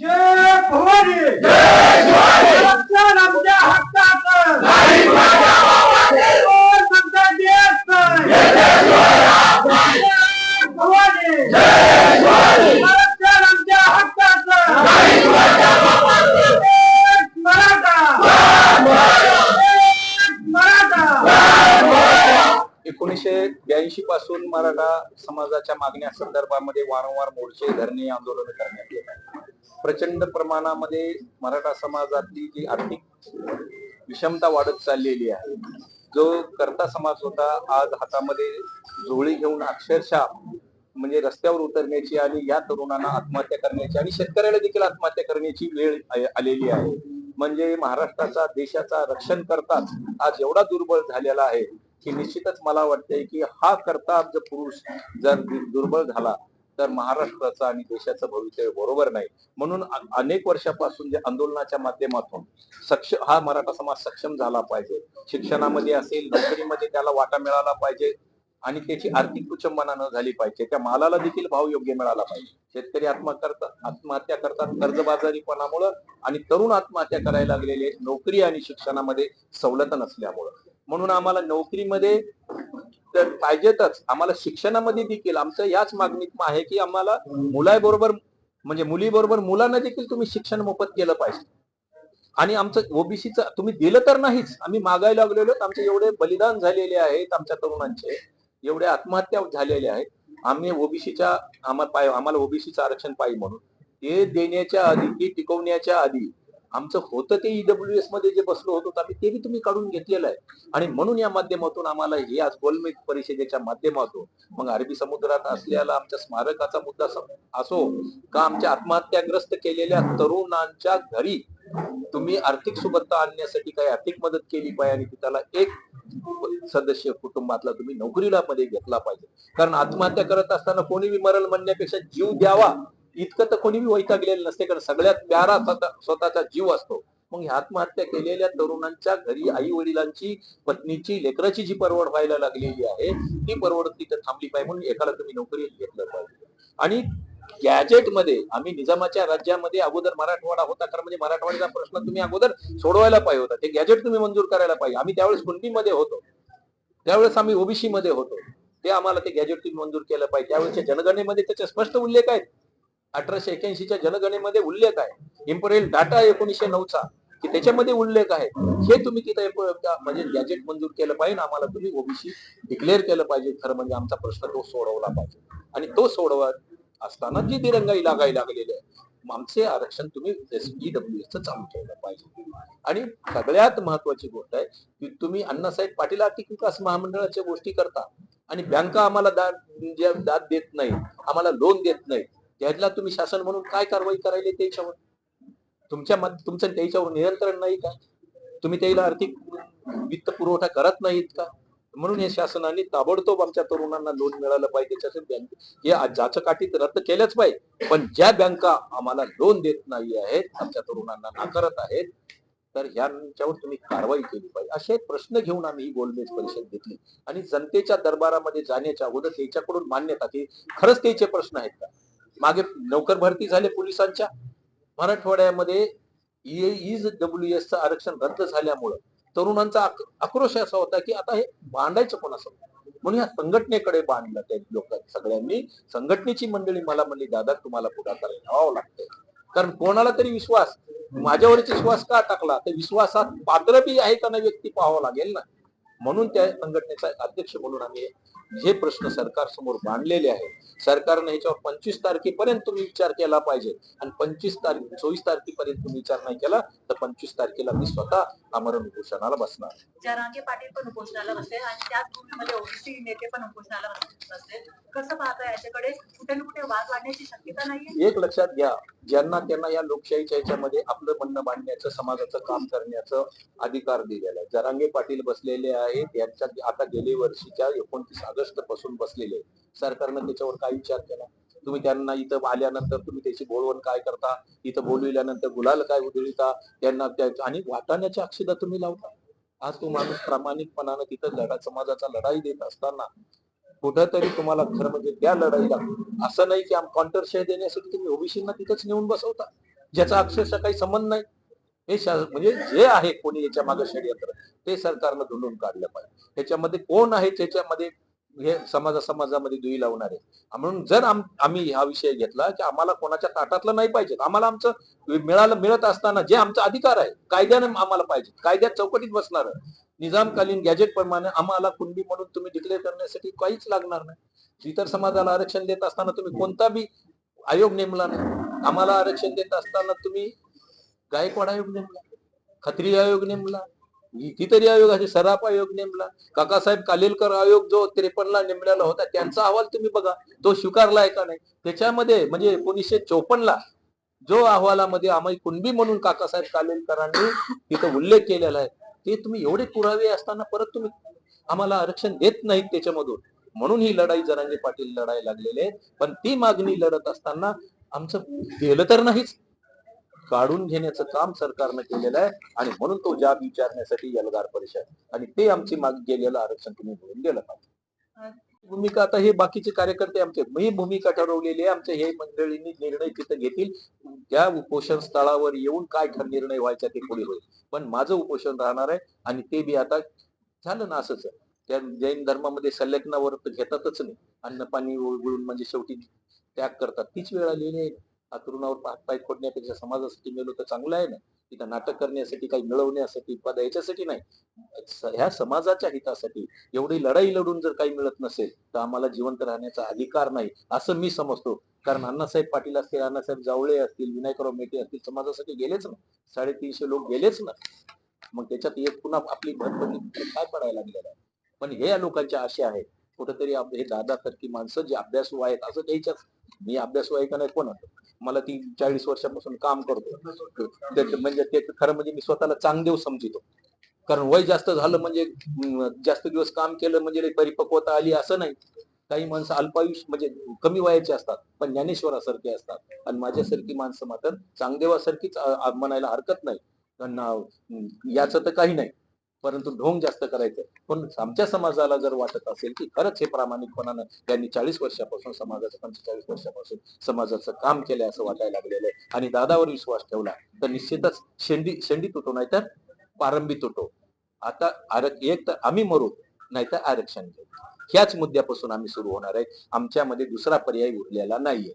जय भवानी। आरक्षण आमच्या हक्काचं। कोण म्हणता देत नाही. जय भवानी। आरक्षण आमच्या हक्काचं। एक मराठा। एकोणीसशे ब्याऐंशी पासून मराठा समाजाच्या मागण्या संदर्भामध्ये वारंवार मोर्चे धरणे आंदोलन करण्यात येत आहे. प्रचंड प्रमाणामध्ये मराठा समाजातली जी आर्थिक विषमता वाढत चाललेली आहे जो करता समाज होता आज हातामध्ये झोळी घेऊन अक्षरशः म्हणजे रस्त्यावर उतरण्याची आणि या तरुणांना आत्महत्या करण्याची आणि शेतकऱ्याला देखील आत्महत्या करण्याची वेळ आलेली आहे. म्हणजे महाराष्ट्राचा देशाचा रक्षण करताच आज एवढा दुर्बळ झालेला आहे की निश्चितच मला वाटतंय की हा करता जर पुरुष जर दुर्बळ झाला तर महाराष्ट्राचं आणि देशाचं भवितव्य बरोबर नाही म्हणून अनेक वर्षापासून जे आंदोलनाच्या माध्यमातून सक्षम हा मराठा समाज सक्षम झाला पाहिजे. शिक्षणामध्ये असेल नोकरीमध्ये त्याला वाटा मिळाला पाहिजे आणि त्याची आर्थिक कुचंबना न झाली पाहिजे. त्या मालाला देखील भाव योग्य मिळाला पाहिजे. शेतकरी आत्महत्या आत्महत्या करतात कर्जबाजारीपणामुळं आणि तरुण आत्महत्या करायला लागलेले नोकरी आणि शिक्षणामध्ये सवलत नसल्यामुळं. म्हणून आम्हाला नोकरीमध्ये तर पाहिजेतच. आम्हाला शिक्षणामध्ये देखील आमचं याच मागणीत आहे की आम्हाला मुलाबरोबर म्हणजे मुलीबरोबर मुलांना देखील तुम्ही शिक्षण मोफत केलं पाहिजे. आणि आमचं ओबीसीचं तुम्ही दिलं तर नाहीच. आम्ही मागायला लागलेलो आमचे एवढे बलिदान झालेले आहेत आमच्या तरुणांचे. एवढे आत्महत्या झालेल्या आहेत. आम्ही ओबीसीच्या आम्हाला आम्हाला ओबीसीचं आरक्षण पाहिजे म्हणून. ते देण्याच्या आधी ते टिकवण्याच्या आधी आमचं होतं ते ईडब्ल्यू एसमध्ये जे बसलो होतो आम्ही ते बी तुम्ही काढून घेतलेलं आहे. आणि म्हणून या माध्यमातून आम्हाला हे आज गोलमेज परिषदेच्या माध्यमातून मग अरबी समुद्रात असलेला आमच्या स्मारकाचा मुद्दा असो का आमच्या आत्महत्याग्रस्त केलेल्या तरुणांच्या घरी तुम्ही आर्थिक सुबत्ता आणण्यासाठी काही आर्थिक मदत केली पाहिजे आणि त्याला एक सदस्य कुटुंबातला तुम्ही नोकरीला मध्ये घेतला पाहिजे. कारण आत्महत्या करत असताना कोणी बी मरल म्हणण्यापेक्षा जीव द्यावा. इतकं तर कोणी बी वैतागलेलं नसते कारण सगळ्यात प्यारा स्वतःचा जीव असतो. मग ही आत्महत्या केलेल्या तरुणांच्या घरी आई वडिलांची पत्नीची लेकराची जी परवड व्हायला लागलेली आहे ती परवड तिथं थांबली पाहिजे म्हणून एकाला तुम्ही नोकरी घेतलं पाहिजे. आणि गॅजेटमध्ये आम्ही निजामाच्या राज्यामध्ये अगोदर मराठवाडा होता कारण म्हणजे मराठवाड्याचा प्रश्न तुम्ही अगोदर सोडवायला पाहिजे होता. ते गॅजेट तुम्ही मंजूर करायला पाहिजे. आम्ही त्यावेळेस कुंडीमध्ये होतो. त्यावेळेस आम्ही ओबीसी मध्ये होतो. ते आम्हाला ते गॅजेट तुम्ही मंजूर केलं पाहिजे. त्यावेळेच्या जनगणनेमध्ये त्याचे स्पष्ट उल्लेख आहेत. अठराशे एक्याऐंशीच्या जनगणनेमध्ये उल्लेख आहे. इम्पोरियल डाटा एकोणीसशे नऊचा की त्याच्यामध्ये उल्लेख आहे. हे तुम्ही तिथे म्हणजे गॅजेट मंजूर केलं पाहिजे आम्हाला तुम्ही ओबीसी डिक्लेअर केलं पाहिजे. खरं म्हणजे आमचा प्रश्न तो सोडवला पाहिजे. आणि तो सोडवत असताना जी दिरंगाई लागायला लागलेली आहे आमचे आरक्षण तुम्ही एस डब्ल्यू च चालू ठेवलं पाहिजे. आणि सगळ्यात महत्वाची गोष्ट आहे की तुम्ही अण्णासाहेब पाटील आर्थिक विकास महामंडळाच्या गोष्टी करता आणि बँका आम्हाला दाद दाद देत नाही आम्हाला लोन देत नाही त्याला तुम्ही शासन म्हणून काय कारवाई करायला त्याच्यावर तुमच्या मत तुमचं त्याच्यावर नियंत्रण नाही का? तुम्ही त्याला आर्थिक वित्त पुरवठा करत नाहीत का? म्हणून हे शासनाने ताबडतोब आमच्या तरुणांना लोन मिळालं पाहिजे. त्याच्यासाठी बँक हे जाचं काठीत रद्द केलंच पाहिजे. पण ज्या बँका आम्हाला लोन देत नाही आहेत आमच्या तरुणांना नाकारत आहेत तर ह्यांच्यावर तुम्ही कारवाई केली पाहिजे. असे प्रश्न घेऊन आम्ही ही गोलमेज परिषद घेतली. आणि जनतेच्या दरबारामध्ये जाण्याच्या अगोदर त्याच्याकडून मान्यता की खरंच त्याचे प्रश्न आहेत का? मागे नोकर भरती झाले पोलिसांच्या मराठवाड्यामध्ये ईज डब्ल्यू एस चं आरक्षण रद्द झाल्यामुळं तरुणांचा आक्रोश असा होता की आता हे बांधायचं असं म्हणून या संघटनेकडे बांधलं त्या लोक सगळ्यांनी. संघटनेची मंडळी मला म्हणली दादा तुम्हाला पुढाकार घ्यावा लागतंय. कारण कोणाला तरी विश्वास माझ्यावरच विश्वास का टाकला? तर विश्वासात पात्र बी आहे का ना व्यक्ती पाहावं लागेल ना. म्हणून त्या संघटनेचा अध्यक्ष म्हणून आम्ही हे प्रश्न सरकार समोर मांडलेले आहेत सरकारने ह्याच्यावर पंचवीस तारखेपर्यंत तुम्ही विचार केला पाहिजे. आणि पंचवीस तारीख चोवीस तारखेपर्यंत तुम्ही विचार नाही केला तर पंचवीस तारखेला मी स्वतः आमरण उपोषणाला बसणार जरांगे पाटील पण उपोषणाला बसले आणि त्याच ओबीसी नेते पण उपोषणाला बसले कसं पाहता याच्याकडे? कुठे ना कुठे वाद वाढण्याची शक्यता नाहीये? एक लक्षात घ्या ज्यांना त्यांना या लोकशाहीच्या ह्याच्यामध्ये आपलं म्हणणं मांडण्याचं समाजाचं काम करण्याचं अधिकार दिलेला आहे. जरांगे पाटील बसलेले आहेत यांच्या आता गेल्या वर्षीच्या एकोणतीस ऑगस्टपासून बसलेले सरकारनं त्याच्यावर काय विचार केला. तुम्ही त्यांना इथं आल्यानंतर तुम्ही त्याची बोलवण काय करता? इथं बोलविल्यानंतर गुलाल काय उधळीता? त्यांना त्या आणि वाटाण्याच्या अक्षदा तुम्ही लावता? आज तो माणूस प्रामाणिकपणानं तिथं लढा समाजाचा लढाई देत असताना कुठंतरी तुम्हाला खरं म्हणजे त्या लढाईला असं नाही की काउंटर शेअर देण्यासाठी तुम्ही ओबीसींना तिथंच नेऊन बसवता. ज्याचा अक्षरशः काही संबंध नाही. हे म्हणजे जे आहे कोणी याच्या मागे षडयंत्र ते सरकारनं धुंडून काढलं पाहिजे. त्याच्यामध्ये कोण आहे त्याच्यामध्ये हे समाजा समाजामध्ये दुई लावणारे? म्हणून जर आम्ही हा विषय घेतला की आम्हाला कोणाच्या ताटातलं नाही पाहिजे आम्हाला आमचं मिळालं मिळत असताना जे आमचा अधिकार आहे कायद्याने आम्हाला पाहिजे कायद्यात चौकटीत बसणार निजामकालीन गॅजेट प्रमाणे आम्हाला कुंडी म्हणून तुम्ही डिक्लेअर करण्यासाठी काहीच लागणार नाही. इतर समाजाला आरक्षण देत असताना तुम्ही कोणता बी आयोग नेमला नाही. आम्हाला आरक्षण देत असताना तुम्ही गायकवाड आयोग नेमला खत्री आयोग नेमला कितीतरी आयोग असे सराप आयोग नेमला काकासाहेब कालेलकर आयोग जो त्रेपन्नला नेमलेला होता त्यांचा अहवाल तुम्ही बघा तो स्वीकारलाय का नाही? त्याच्यामध्ये म्हणजे एकोणीसशे चोपन्नला जो अहवालामध्ये आम्ही कुणबी म्हणून काकासाहेब कालेलकरांनी तिथं उल्लेख केलेला आहे ते तुम्ही एवढे पुरावे असताना परत तुम्ही आम्हाला आरक्षण देत नाहीत त्याच्यामधून. म्हणून ही लढाई जरांगे पाटील लढाई लागलेले आहे पण ती मागणी लढत असताना आमचं गेलं तर नाहीच. काढून घेण्याचं काम सरकारनं केलेलं आहे. आणि म्हणून तो जाब विचारण्यासाठी एल्गार परिषद. आणि ते आमची माग गेलेलं आरक्षण तुम्ही मिळून गेलं पाहिजे भूमिका आता हे बाकीचे कार्यकर्ते आमचे मी भूमिका ठरवलेली आहे. आमच्या हे मंडळींनी निर्णय तिथं घेतील. त्या उपोषण स्थळावर येऊन काय ठर निर्णय व्हायचा ते पुढे होईल. पण माझं उपोषण राहणार आहे आणि ते बी आता झालं ना असंच. आहे. त्या जैन धर्मामध्ये संलग्नावर तर घेतातच नाही. अन्न पाणी उघडून म्हणजे शेवटी त्याग करतात. तीच वेळ आलेली आहे. अतरुणावर तरुणावर पाय फोडण्यापेक्षा समाजासाठी मेलो तर चांगलं आहे ना? तिथं नाटक करण्यासाठी काही मिळवण्यासाठी पद याच्यासाठी नाही. ह्या समाजाच्या हितासाठी एवढी लढाई लढून जर काही मिळत नसेल तर आम्हाला जिवंत राहण्याचा अधिकार नाही असं मी समजतो. कारण अण्णासाहेब पाटील असतील अण्णासाहेब जावळे असतील विनायकराव मेटे असतील समाजासाठी गेलेच ना. साडेतीनशे लोक गेलेच ना. मग त्याच्यात एक पुन्हा आपली भर काय पडायला लागलेलं आहे? पण हे या लोकांच्या आशा आहेत. कुठेतरी हे दादा सारखी माणसं जे अभ्यासू आहेत असं त्याच्यात मी अभ्यासू आहे का नाही कोण मला ती चाळीस वर्षापासून काम करतो. म्हणजे ते खरं म्हणजे मी स्वतःला चांगदेव समजितो. कारण वय जास्त झालं म्हणजे जास्त दिवस काम केलं म्हणजे परिपक्वता आली असं नाही. काही माणसं अल्पायुष म्हणजे कमी वयाचे असतात पण ज्ञानेश्वरासारखे असतात. आणि माझ्यासारखी माणसं मात्र चांगदेवासारखीच म्हणायला हरकत नाही. याच तर काही नाही. परंतु ढोंग जास्त करायचं. पण आमच्या समाजाला जर वाटत असेल की खरंच हे प्रामाणिकपणानं त्यांनी चाळीस वर्षापासून समाजाचं पंचेचाळीस वर्षापासून समाजाचं काम केलंय असं वाटायला लागलेलं आहे. आणि दादावर विश्वास ठेवला तर निश्चितच शेंडी शेंडी तुटो नाही तर पारंबी तुटो. आता आरक एक तर आम्ही मरू नाही तर आरक्षण घेऊ. ह्याच मुद्द्यापासून आम्ही सुरू होणार आहे. आमच्यामध्ये दुसरा पर्याय उरलेला नाहीये.